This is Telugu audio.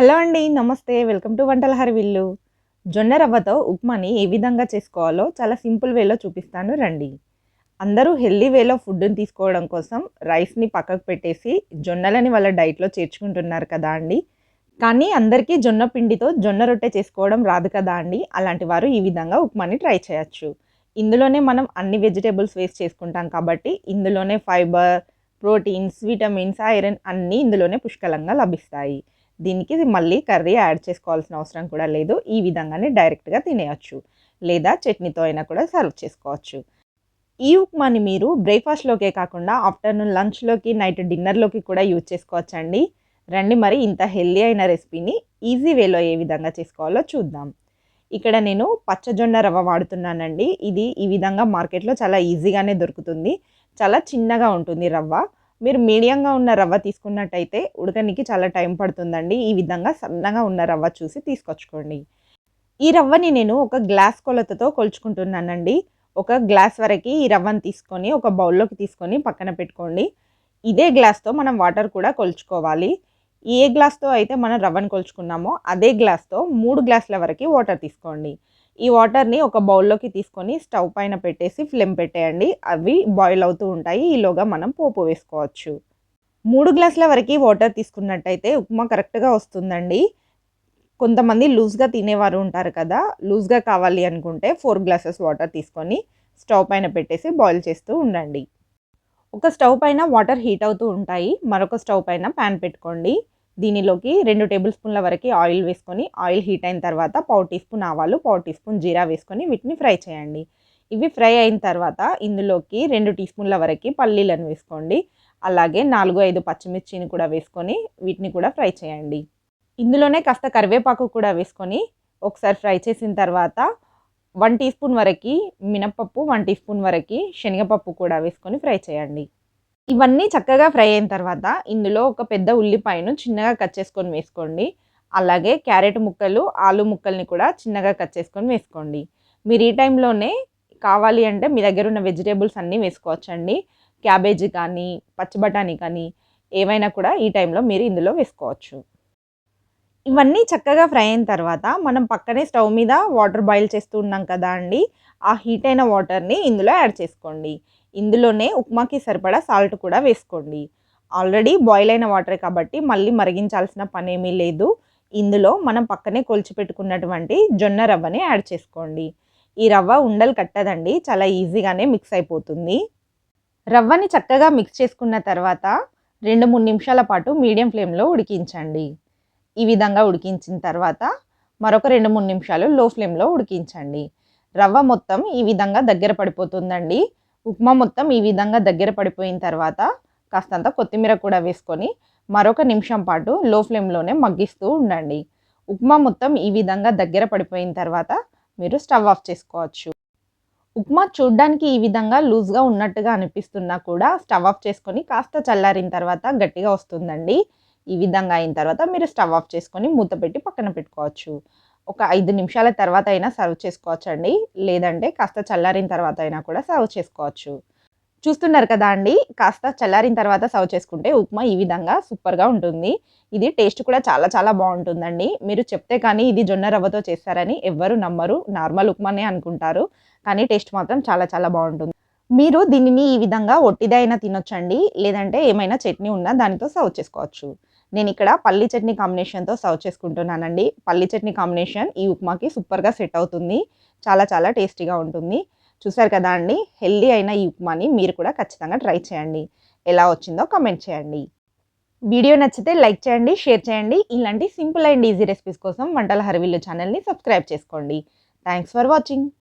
హలో అండి నమస్తే. వెల్కమ్ టు వంటల హరివిల్లు జొన్న రవ్వతో ఉప్మాని ఏ విధంగా చేసుకోవాలో చాలా సింపుల్ వేలో చూపిస్తాను రండి. అందరూ హెల్దీ వేలో ఫుడ్ని తీసుకోవడం కోసం రైస్ని పక్కకు పెట్టేసి జొన్నలని వాళ్ళ డైట్లో చేర్చుకుంటున్నారు కదా అండి. కానీ అందరికీ జొన్న పిండితో జొన్న రొట్టె చేసుకోవడం రాదు కదా అండి. అలాంటి వారు ఈ విధంగా ఉప్మాని ట్రై చేయొచ్చు. ఇందులోనే మనం అన్ని వెజిటేబుల్స్ వేస్ట్ చేసుకుంటాం కాబట్టి ఇందులోనే ఫైబర్ ప్రోటీన్స్ విటమిన్స్ ఐరన్ అన్నీ ఇందులోనే పుష్కలంగా లభిస్తాయి. దీనికి మళ్ళీ కర్రీ యాడ్ చేసుకోవాల్సిన అవసరం కూడా లేదు. ఈ విధంగానే డైరెక్ట్గా తినేయచ్చు. లేదా చట్నీతో అయినా కూడా సర్వ్ చేసుకోవచ్చు. ఈ ఉప్మాని మీరు బ్రేక్ఫాస్ట్లోకే కాకుండా ఆఫ్టర్నూన్ లంచ్లోకి నైట్ డిన్నర్లోకి కూడా యూజ్ చేసుకోవచ్చండి. రండి మరి ఇంత హెల్దీ అయిన రెసిపీని ఈజీ వేలో ఏ విధంగా చేసుకోవాలో చూద్దాం. ఇక్కడ నేను పచ్చజొన్న రవ్వ వాడుతున్నానండి. ఇది ఈ విధంగా మార్కెట్లో చాలా ఈజీగానే దొరుకుతుంది. చాలా చిన్నగా ఉంటుంది రవ్వ. మీరు మీడియంగా ఉన్న రవ్వ తీసుకున్నట్టయితే ఉడకనికి చాలా టైం పడుతుందండి. ఈ విధంగా సన్నగా ఉన్న రవ్వ చూసి తీసుకొచ్చుకోండి. ఈ రవ్వని నేను ఒక గ్లాస్ కొలతతో కొలుచుకుంటున్నానండి. ఒక గ్లాస్ వరకు ఈ రవ్వను తీసుకొని ఒక బౌల్లోకి తీసుకొని పక్కన పెట్టుకోండి. ఇదే గ్లాస్తో మనం వాటర్ కూడా కొలుచుకోవాలి. ఏ గ్లాస్తో అయితే మనం రవ్వను కొలుచుకున్నామో అదే గ్లాస్తో మూడు గ్లాసుల వరకు వాటర్ తీసుకోండి. ఈ వాటర్ని ఒక బౌల్లోకి తీసుకొని స్టవ్ పైన పెట్టేసి ఫ్లేమ్ పెట్టేయండి. అవి బాయిల్ అవుతూ ఉంటాయి. ఈలోగా మనం పోపు వేసుకోవచ్చు. మూడు గ్లాసుల వరకు వాటర్ తీసుకున్నట్టయితే ఉప్మా కరెక్ట్గా వస్తుందండి. కొంతమంది లూజ్గా తినేవారు ఉంటారు కదా. లూజ్గా కావాలి అనుకుంటే ఫోర్ గ్లాసెస్ వాటర్ తీసుకొని స్టవ్ పైన పెట్టేసి బాయిల్ చేస్తూ ఉండండి. ఒక స్టవ్ పైన వాటర్ హీట్ అవుతూ ఉంటాయి. మరొక స్టవ్ పైన ప్యాన్ పెట్టుకోండి. దీనిలోకి రెండు టేబుల్ స్పూన్ల వరకు ఆయిల్ వేసుకొని ఆయిల్ హీట్ అయిన తర్వాత పావు టీ స్పూన్ ఆవాలు పావు టీ స్పూన్ జీరా వేసుకొని వీటిని ఫ్రై చేయండి. ఇవి ఫ్రై అయిన తర్వాత ఇందులోకి రెండు టీ స్పూన్ల వరకు పల్లీలను వేసుకోండి. అలాగే నాలుగు ఐదు పచ్చిమిర్చిని కూడా వేసుకొని వీటిని కూడా ఫ్రై చేయండి. ఇందులోనే కాస్త కరివేపాకు కూడా వేసుకొని ఒకసారి ఫ్రై చేసిన తర్వాత వన్ టీ స్పూన్ వరకు మినప్పప్పు వన్ టీ స్పూన్ వరకు శనగపప్పు కూడా వేసుకొని ఫ్రై చేయండి. ఇవన్నీ చక్కగా ఫ్రై అయిన తర్వాత ఇందులో ఒక పెద్ద ఉల్లిపాయను చిన్నగా కట్ చేసుకొని వేసుకోండి. అలాగే క్యారెట్ ముక్కలు ఆలు ముక్కల్ని కూడా చిన్నగా కట్ చేసుకొని వేసుకోండి. మీరు ఈ టైంలోనే కావాలి అంటే మీ దగ్గర ఉన్న వెజిటేబుల్స్ అన్నీ వేసుకోవచ్చండి. క్యాబేజీ కానీ పచ్చి బఠానీ కానీ ఏవైనా కూడా ఈ టైంలో మీరు ఇందులో వేసుకోవచ్చు. ఇవన్నీ చక్కగా ఫ్రై అయిన తర్వాత మనం పక్కనే స్టవ్ మీద వాటర్ బాయిల్ చేస్తూ ఉన్నాం కదా అండి ఆ హీట్ అయిన వాటర్ని ఇందులో యాడ్ చేసుకోండి. ఇందులోనే ఉప్మాకి సరిపడా సాల్ట్ కూడా వేసుకోండి. ఆల్రెడీ బాయిల్ అయిన వాటర్ కాబట్టి మళ్ళీ మరిగించాల్సిన పని ఏమీ లేదు. ఇందులో మనం పక్కనే కొలిచిపెట్టుకున్నటువంటి జొన్న రవ్వని యాడ్ చేసుకోండి. ఈ రవ్వ ఉండలు కట్టదండి చాలా ఈజీగానే మిక్స్ అయిపోతుంది. రవ్వని చక్కగా మిక్స్ చేసుకున్న తర్వాత రెండు మూడు నిమిషాల పాటు మీడియం ఫ్లేమ్లో ఉడికించండి. ఈ విధంగా ఉడికించిన తర్వాత మరొక రెండు మూడు నిమిషాలు లో ఫ్లేమ్లో ఉడికించండి. రవ్వ మొత్తం ఈ విధంగా దగ్గర పడిపోతుందండి. ఉప్మా మొత్తం ఈ విధంగా దగ్గర పడిపోయిన తర్వాత కాస్తంత కొత్తిమీర కూడా వేసుకొని మరొక నిమిషం పాటు లో ఫ్లేమ్లోనే మగ్గిస్తూ ఉండండి. ఉప్మా మొత్తం ఈ విధంగా దగ్గర పడిపోయిన తర్వాత మీరు స్టవ్ ఆఫ్ చేసుకోవచ్చు. ఉప్మా చూడ్డానికి ఈ విధంగా లూజ్గా ఉన్నట్టుగా అనిపిస్తున్నా కూడా స్టవ్ ఆఫ్ చేసుకొని కాస్త చల్లారిన తర్వాత గట్టిగా వస్తుందండి. ఈ విధంగా అయిన తర్వాత మీరు స్టవ్ ఆఫ్ చేసుకొని మూత పెట్టి పక్కన పెట్టుకోవచ్చు. ఒక ఐదు నిమిషాల తర్వాత అయినా సర్వ్ చేసుకోవచ్చు అండి లేదంటే కాస్త చల్లారిన తర్వాత అయినా కూడా సర్వ్ చేసుకోవచ్చు. చూస్తున్నారు కదా అండి కాస్త చల్లారిన తర్వాత సర్వ్ చేసుకుంటే ఉప్మా ఈ విధంగా సూపర్గా ఉంటుంది. ఇది టేస్ట్ కూడా చాలా చాలా బాగుంటుందండి. మీరు చెప్తే కానీ ఇది జొన్న రవ్వతో చేస్తారని ఎవ్వరు నమ్మరు. నార్మల్ ఉప్మానే అనుకుంటారు. కానీ టేస్ట్ మాత్రం చాలా చాలా బాగుంటుంది. మీరు దీనిని ఈ విధంగా ఒట్టిదైనా తినొచ్చండి. లేదంటే ఏమైనా చట్నీ ఉన్నా దానితో సర్వ్ చేసుకోవచ్చు. నేను ఇక్కడ పల్లి చట్నీ కాంబినేషన్తో సర్వ్ చేసుకుంటున్నానండి. పల్లి చట్నీ కాంబినేషన్ ఈ ఉప్మాకి సూపర్గా సెట్ అవుతుంది. చాలా చాలా టేస్టీగా ఉంటుంది. చూసారు కదా అండి హెల్దీ అయిన ఈ ఉప్మాని మీరు కూడా ఖచ్చితంగా ట్రై చేయండి. ఎలా వచ్చిందో కమెంట్ చేయండి. వీడియో నచ్చితే లైక్ చేయండి షేర్ చేయండి. ఇలాంటి సింపుల్ అండ్ ఈజీ రెసిపీస్ కోసం వంటల హరివిల్లు ఛానల్ని సబ్స్క్రైబ్ చేసుకోండి. Thanks for watching.